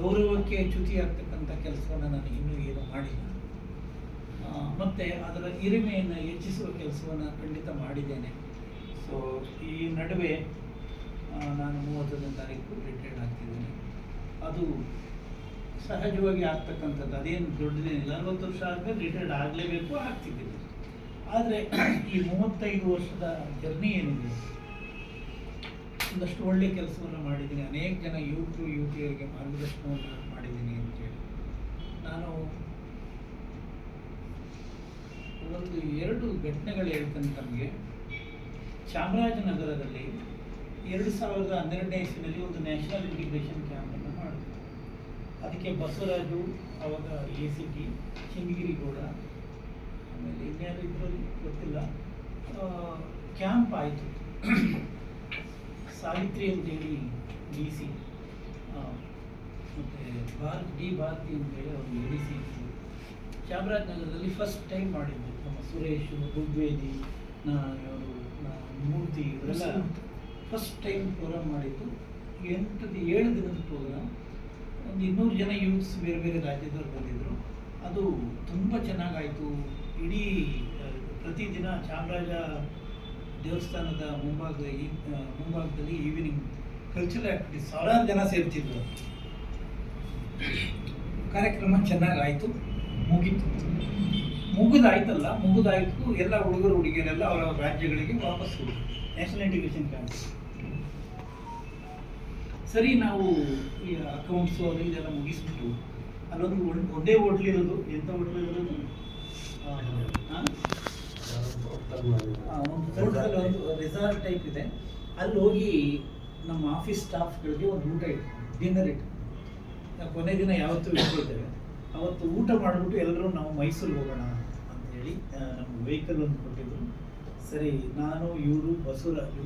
ಗೌರವಕ್ಕೆ ಚ್ಯುತಿ ಆಗ್ತಕ್ಕಂಥ ಕೆಲಸವನ್ನು ನಾನು ಇನ್ನೂ ಏನು ಮಾಡಿಲ್ಲ. ಮತ್ತು ಮತ್ತೆ ಅದರ ಹಿರಿಮೆಯನ್ನು ಹೆಚ್ಚಿಸುವ ಕೆಲಸವನ್ನು ಖಂಡಿತ ಮಾಡಿದ್ದೇನೆ. ಸೊ ಈ ನಡುವೆ ನಾನು ಮೂವತ್ತೊಂದನೇ ತಾರೀಕು ರಿಟೈರ್ಡ್ ಆಗ್ತಿದ್ದೇನೆ. ಅದು ಸಹಜವಾಗಿ ಆಗ್ತಕ್ಕಂಥದ್ದು. ಅದೇನು ದೊಡ್ಡದೇನಿಲ್ಲ. ಅರವತ್ತು ವರ್ಷ ಆದಮೇಲೆ ರಿಟೈರ್ಡ್ ಆಗಲೇಬೇಕು ಆಗ್ತಿದ್ದೀನಿ ಆದರೆ ಈ ಮೂವತ್ತೈದು ವರ್ಷದ ಜರ್ನಿ ಏನಿದೆ? ಒಂದಷ್ಟು ಒಳ್ಳೆ ಕೆಲಸವನ್ನು ಮಾಡಿದ್ದೀನಿ. ಅನೇಕ ಜನ ಯುವಕರು, ಯುವತಿಯರಿಗೆ ಮಾರ್ಗದರ್ಶನವನ್ನು ಮಾಡಿದ್ದೀನಿ ಅಂತೇಳಿ. ನಾನು ಒಂದು ಎರಡು ಘಟನೆಗಳು ಹೇಳ್ತೇನೆ ತಮಗೆ. ಚಾಮರಾಜನಗರದಲ್ಲಿ ಎರಡು ಸಾವಿರದ ಹನ್ನೆರಡನೇ ಇಸ್ವಿನಲ್ಲಿ ಒಂದು ನ್ಯಾಷನಲ್ ಇಂಟಿಗ್ರೇಷನ್ ಕ್ಯಾಂಪನ್ನು ಅದಕ್ಕೆ ಬಸವರಾಜು ಅವಾಗ ಎ ಸಿ ಟಿ ಚಿಂಗಗಿರಿಗೌಡ ಆಮೇಲೆ ಇನ್ಯಾರು ಇದ್ರಲ್ಲಿ ಗೊತ್ತಿಲ್ಲ. ಕ್ಯಾಂಪ್ ಆಯಿತು. ಸಾವಿತ್ರಿ ಅಂತೇಳಿ ಡಿ ಸಿ ಮತ್ತು ಭಾರತ್ ಡಿ ಭಾರತಿ ಅಂತೇಳಿ ಅವರು ಎ ಡಿ ಸಿ ಇತ್ತು ಚಾಮರಾಜನಗರದಲ್ಲಿ ಫಸ್ಟ್ ಟೈಮ್ ಮಾಡಿದ್ದು. ನಮ್ಮ ಸುರೇಶ್ ಋಗ್ವೇದಿ ನಾನು ಮೂರ್ತಿ ಇವರೆಲ್ಲ ಫಸ್ಟ್ ಟೈಮ್ ಪ್ರೋಗ್ರಾಮ್ ಮಾಡಿದ್ದು. ಎಂಟು ಏಳು ದಿನದ ಪ್ರೋಗ್ರಾಮ್ ಒಂದು ಇನ್ನೂರು ಜನ ಯೂತ್ಸ್ ಬೇರೆ ಬೇರೆ ರಾಜ್ಯದವ್ರು ಬಂದಿದ್ದರು ಅದು ತುಂಬ ಚೆನ್ನಾಗಾಯಿತು. ಇಡೀ ಪ್ರತಿದಿನ ಚಾಮರಾಜ ದೇವಸ್ಥಾನದ ಮುಂಭಾಗದ ಮುಂಭಾಗದಲ್ಲಿ ಈವ್ನಿಂಗ್ ಕಲ್ಚರಲ್ ಆ್ಯಕ್ಟಿವಿಟಿ ಸಾವಿರಾರು ಜನ ಸೇರ್ತಿದ್ರು. ಕಾರ್ಯಕ್ರಮ ಚೆನ್ನಾಗಾಯಿತು. ಮುಗೀತು. ಮುಗಿದಾಯ್ತಲ್ಲ, ಮುಗಿದಾಯ್ತು. ಎಲ್ಲ ಹುಡುಗರು, ಹುಡುಗಿಯರೆಲ್ಲ ಅವರ ರಾಜ್ಯಗಳಿಗೆ ವಾಪಸ್ ಹೋದ್ರು ನ್ಯಾಷನಲ್ ಎಜುಕೇಷನ್ ಕ್ಯಾಂಪ್ ಸರಿ ನಾವು ಈ ಅಕೌಂಟ್ಸು ಅದು ಇದೆಲ್ಲ ಮುಗಿಸ್ಬಿಟ್ಟು ಅಲ್ಲೊಂದು ಒಂದ್- ಒಂದೇ ಹೋಟ್ಲ್ ಇರೋದು ಎಂಥ ಹೋಟ್ಲ್ ಇರೋದು? ಆ, ಆ? ಆ, ಒಂದು ರೆಸಾರ್ಟ್ ಟೈಪ್ ಇದೆ. ಅಲ್ಲಿ ಹೋಗಿ ನಮ್ಮ ಆಫೀಸ್ ಸ್ಟಾಫ್ಗಳಿಗೆ ಒಂದು ಊಟ ಇಟ್ಟು ಡಿನ್ನರ್ ಇಟ್ಟು. ಕೊನೆ ದಿನ ಯಾವತ್ತೂ ಇಟ್ಕೊಳ್ತೇವೆ. ಅವತ್ತು ಊಟ ಮಾಡಿಬಿಟ್ಟು ಎಲ್ಲರೂ ನಾವು ಮೈಸೂರಿಗೆ ಹೋಗೋಣ ಅಂತ ಹೇಳಿ ನಮ್ಮ ವೆಹಿಕಲ್ ಒಂದು ಕೊಟ್ಟಿದ್ರು. ಸರಿ ನಾನು ಇವರು ಬಸವರಾಜು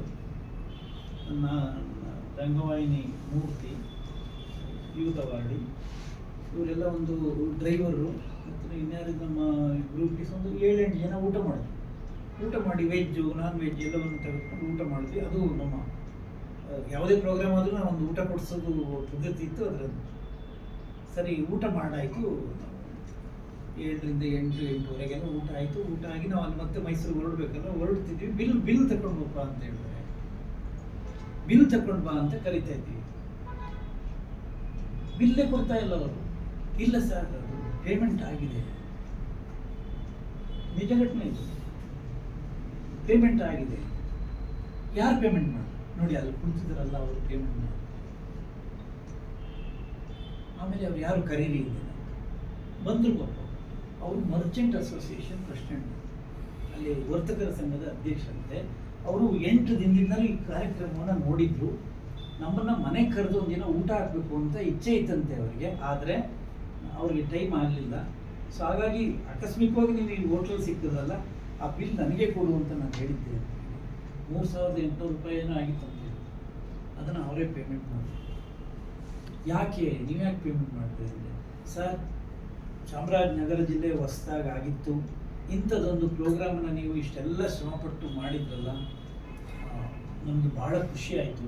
ನನ್ನ ರಂಗವಾಹಿನಿ, ಮೂರ್ತಿ ಯೂತವಾಡಿ ಇವರೆಲ್ಲ ಒಂದು ಡ್ರೈವರು ಮತ್ತು ಇನ್ಯಾರು ನಮ್ಮ ಗ್ರೂಪ್ಗೆ ಒಂದು ಏಳೆಂಟು ಜನ ಊಟ ಮಾಡಿದ್ವಿ ಊಟ ಮಾಡಿ ವೆಜ್ಜು ನಾನ್ ವೆಜ್ ಎಲ್ಲವನ್ನು ತೆಗೆದುಕೊಂಡು ಊಟ ಮಾಡಿದ್ವಿ. ಅದು ನಮ್ಮ ಯಾವುದೇ ಪ್ರೋಗ್ರಾಮ್ ಆದರೂ ನಾವು ಒಂದು ಊಟ ಕೊಡಿಸೋದು ಪದ್ಧತಿ ಇತ್ತು ಅದರದ್ದು ಸರಿ, ಊಟ ಮಾಡಾಯಿತು. ಏಳರಿಂದ ಎಂಟು, ಎಂಟೂವರೆಗೆಲ್ಲ ಊಟ ಆಯಿತು. ಊಟ ಆಗಿ ನಾವು ಅಲ್ಲಿ ಮತ್ತೆ ಮೈಸೂರಿಗೆ ಹೊರಡ್ಬೇಕಲ್ಲ, ಹೊರಡ್ತಿದ್ವಿ. ಬಿಲ್ ಬಿಲ್ ತಗೊಂಡು ಅಂತ ಹೇಳಿದ್ರೆ. ಬಿಲ್ ತಗೊಂಡು ಬಾ ಅಂತ ಕರಿತಾ ಇದ್ದೀವಿ. ಬಿಲ್ಲೇ ಕೊಡ್ತಾ ಇಲ್ಲ ಅವರು. ಇಲ್ಲ ಸರ್, ಅದು ಪೇಮೆಂಟ್ ಆಗಿದೆ. ನಿಜ ಘಟನೆ ಇದು. ಪೇಮೆಂಟ್ ಆಗಿದೆ. ಯಾರು ಪೇಮೆಂಟ್ ಮಾಡಿ? ನೋಡಿ ಅಲ್ಲಿ ಕುಳಿತಿದ್ರಲ್ಲ ಅವರು ಪೇಮೆಂಟ್ ಮಾಡಿ. ಆಮೇಲೆ ಅವ್ರು ಯಾರು ಕರೀರಿ ಇಲ್ಲ ಬಂದರು ಪಾಪ. ಅವರು ಮರ್ಚೆಂಟ್ ಅಸೋಸಿಯೇಷನ್ ಪ್ರೆಸಿಡೆಂಟ್ ಅಲ್ಲಿ ವರ್ತಕರ ಸಂಘದ ಅಧ್ಯಕ್ಷರಂತೆ. ಅವರು ಎಂಟು ದಿನದಿಂದಲೂ ಈ ಕಾರ್ಯಕ್ರಮವನ್ನು ನೋಡಿದ್ರು. ನಮ್ಮನ್ನ ಮನೆಗೆ ಕರೆದು ಒಂದಿನ ಊಟ ಹಾಕಬೇಕು ಅಂತ ಇಚ್ಛೆ ಇತ್ತಂತೆ ಅವರಿಗೆ. ಆದರೆ ಅವ್ರಿಗೆ ಟೈಮ್ ಆಗಲಿಲ್ಲ. ಸೊ ಹಾಗಾಗಿ ಆಕಸ್ಮಿಕವಾಗಿ ನೀವು ಈ ಹೋಟ್ಲಲ್ಲಿ ಸಿಕ್ಕದಲ್ಲ ಆ ಬಿಲ್ ನನಗೆ ಕೊಡು ಅಂತ ನಾನು ಹೇಳಿದ್ದೆ. ಮೂರು ಸಾವಿರದ ಎಂಟುನೂರು ರೂಪಾಯಿ ಏನೋ ಆಗಿತ್ತು ಅಂತ ಹೇಳಿ ಅದನ್ನು ಅವರೇ ಪೇಮೆಂಟ್ ಮಾಡಿದ್ರು ಯಾಕೆ? ನೀವು ಯಾಕೆ ಪೇಮೆಂಟ್ ಮಾಡ್ತಾ ಇದ್ದೀರಿ ಸರ್, ಚಾಮರಾಜನಗರ ಜಿಲ್ಲೆ ಹೊಸದಾಗಿ ಆಗಿತ್ತು. ಇಂಥದ್ದೊಂದು ಪ್ರೋಗ್ರಾಮನ್ನು ನೀವು ಇಷ್ಟೆಲ್ಲ ಶ್ರಮಪಟ್ಟು ಮಾಡಿದ್ರಲ್ಲ ನಮ್ಮದು ಭಾಳ ಖುಷಿ ಆಯಿತು.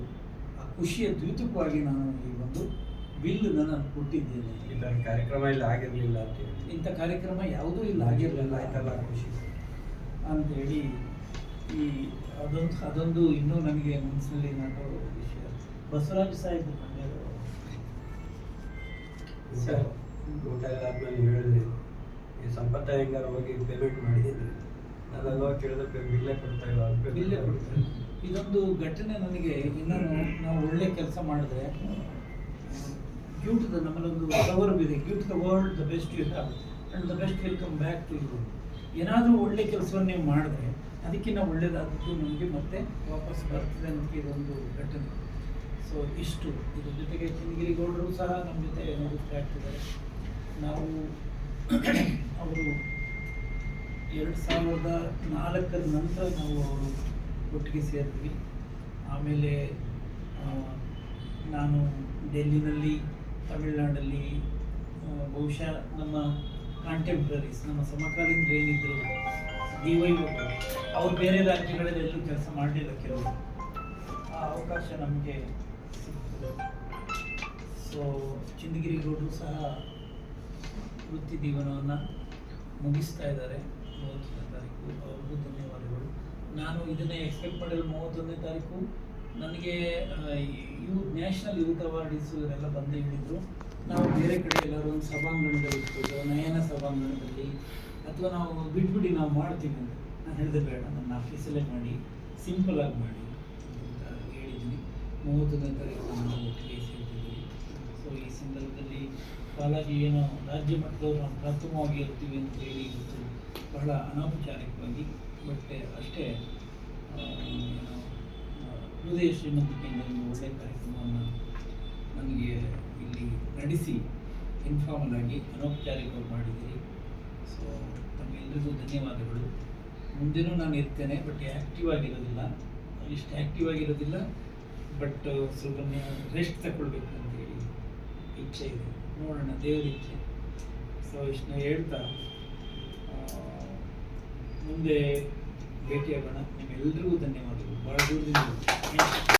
ಆ ಖುಷಿಯ ದ್ವಿತುಕವಾಗಿ ನಾನು ಈ ಒಂದು ಬಿಲ್ ನಾನು ಕೊಟ್ಟಿದ್ದೇನೆ. ಇಲ್ಲ ಕಾರ್ಯಕ್ರಮ ಇಲ್ಲ ಆಗಿರಲಿಲ್ಲ ಅಂತ ಹೇಳಿ. ಇಂಥ ಕಾರ್ಯಕ್ರಮ ಯಾವುದೂ ಇಲ್ಲ ಆಗಿರ್ಲಿಲ್ಲ. ಆಯ್ತಲ್ಲ ಖುಷಿ. ಅಂತೇಳಿ ಈ ಅದೊಂದು ಅದೊಂದು ಇನ್ನೂ ನನಗೆ ಮನಸ್ಸಿನಲ್ಲಿ ನಾನು ವಿಷಯ. ಬಸವರಾಜ ಸಾಹೇಬ್ ಸರ್ ಊಟ ಎಲ್ಲ ಆದ್ಮೇಲೆ ಹೇಳಿದ್ರಿ. ಈ ಸಂಪತ್ತ ಹೆಂಗಾರು ಹೋಗಿ ಪೇಮೆಂಟ್ ಮಾಡಿದ್ದೀನಿ ನಾನೆಲ್ಲ ಕೇಳಿದ್ರೆ ಬಿಲ್ಲೇ ಕೊಡ್ತಾ ಇಲ್ಲ ಬಿಲ್ಲೇ ಕೊಡ್ತಾರೆ ಇದೊಂದು ಘಟನೆ ನನಗೆ ಇನ್ನೂ ನಾವು ಒಳ್ಳೆ ಕೆಲಸ ಮಾಡಿದ್ರೆ ಗ್ಯೂಟ್ ದ ನಮ್ಮಲ್ಲೊಂದು ಪ್ರವರ್ಬ್ ಇದೆ give the world the best you have and the best will come back to you ಏನಾದರೂ ಒಳ್ಳೆ ಕೆಲಸವನ್ನು ನೀವು ಮಾಡಿದ್ರೆ ಅದಕ್ಕಿಂತ ಒಳ್ಳೆಯದಾದದ್ದು ನಮಗೆ ಮತ್ತೆ ವಾಪಸ್ ಬರ್ತದೆ ನಮಗೆ ಇದೊಂದು ಘಟನೆ. ಸೊ ಇಷ್ಟು. ಇದ್ರ ಜೊತೆಗೆ ಚನ್ನಗಿರಿ ಗೌಡರು ಸಹ ನಮ್ಮ ಜೊತೆ ಏನಾದರೂ ಆಗ್ತಿದ್ದಾರೆ ನಾವು ಅವರು ಎರಡು ಸಾವಿರದ ನಾಲ್ಕರ ನಂತರ ನಾವು ಅವರು ಒಟ್ಟಿಗೆ ಸೇರಿದ್ವಿ. ಆಮೇಲೆ ನಾನು ಡೆಲ್ಲಿನಲ್ಲಿ, ತಮಿಳ್ನಾಡಲ್ಲಿ ಬಹುಶಃ ನಮ್ಮ ಕಾಂಟೆಂಪ್ರರೀಸ್ ನಮ್ಮ ಸಮಕಾಲೀನರು ಏನಿದ್ರು ಡಿ ವೈ ಅವ್ರು ಬೇರೆ ರಾಜ್ಯಗಳಲ್ಲಿ ಎಲ್ಲೂ ಕೆಲಸ ಮಾಡಲಿಲ್ಲ ಕೆಲವರು. ಆ ಅವಕಾಶ ನಮಗೆ ಸಿಗ್ತದೆ. ಸೊ ಚಿಂದಗಿರಿ ಗೌಡರು ಸಹ ವೃತ್ತಿ ಜೀವನವನ್ನು ಮುಗಿಸ್ತಾ ಇದ್ದಾರೆ ಮೂವತ್ತೊಂದನೇ ತಾರೀಕು ಅವ್ರಿಗೂ ಧನ್ಯವಾದಗಳು ನಾನು ಇದನ್ನೇ ಎಕ್ಸ್ಪೆಕ್ಟ್ ಮಾಡಿರೋ ಮೂವತ್ತೊಂದನೇ ತಾರೀಕು, ನನಗೆ ಯೂ ನ್ಯಾಷನಲ್ ಯೂತ್ ಅವಾರ್ಡ್ಸ್ ಇವರೆಲ್ಲ ಬಂದೇ ಹೇಳಿದರು. ನಾವು ಬೇರೆ ಕಡೆ ಎಲ್ಲರೂ ಒಂದು ಸಭಾಂಗಣದಲ್ಲಿ ಇಟ್ಬೋದು ನಯನ ಸಭಾಂಗಣದಲ್ಲಿ, ಅಥವಾ ನಾವು ಬಿಟ್ಬಿಟ್ಟು ನಾವು ಮಾಡ್ತೀವಿ ಅಂತ. ನಾನು ಹೇಳಿದೆ ಬೇಡ, ನನ್ನ ಆಫೀಸಲ್ಲೇ ಮಾಡಿ ಸಿಂಪಲ್ ಆಗಿ ಮಾಡಿ ಅಂತ ಹೇಳಿದ್ದೀನಿ. ಮೂವತ್ತೊಂದನೇ ತಾರೀಕು ನಾನು ಒಟ್ಟಿಗೆ ಸೊ ಈ ಸಂದರ್ಭದಲ್ಲಿ ಬಾಲಾಜಿ ಏನೋ ರಾಜ್ಯ ಮಟ್ಟದವರು ನಾವು ಪ್ರಥಮವಾಗಿ ಇರ್ತೀವಿ ಅಂತ ಹೇಳಿ ಇವತ್ತು ಬಹಳ ಅನೌಪಚಾರಿಕವಾಗಿ ಬಟ್ ಅಷ್ಟೇ ಹೃದಯ ಶ್ರೀಮಂತಿಕೆಯಿಂದ ಒಂದು ಒಳ್ಳೆಯ ಕಾರ್ಯಕ್ರಮವನ್ನು ನನಗೆ ಇಲ್ಲಿ ನಡೆಸಿ ಇನ್ಫಾರ್ಮಲ್ ಆಗಿ, ಅನೌಪಚಾರಿಕವಾಗಿ ಮಾಡಿದ್ದೀರಿ. ಸೊ ತಮ್ಮೆಲ್ಲರಿಗೂ ಧನ್ಯವಾದಗಳು. ಮುಂದೆನೂ ನಾನು ಇರ್ತೇನೆ ಬಟ್ ಆ್ಯಕ್ಟಿವ್ ಆಗಿರೋದಿಲ್ಲ. ಇಷ್ಟು ಆ್ಯಕ್ಟಿವ್ ಆಗಿರೋದಿಲ್ಲ ಬಟ್ ಸ್ವಲ್ಪ ರೆಸ್ಟ್ ತಗೊಳ್ಬೇಕು ಅಂತೇಳಿ ಇಚ್ಛೆ ಇದೆ ನೋಡೋಣ ದೇವ್ರ ಇಚ್ಛೆ. ಸೊ ಇಷ್ಟನ್ನ ಹೇಳ್ತಾ ಮುಂದೆ ಭೇಟಿಯಾಗೋಣ. ನಿಮ್ಮೆಲ್ಲರಿಗೂ ಧನ್ಯವಾದಗಳು. ಭಾಳ ದೂರದಿಂದ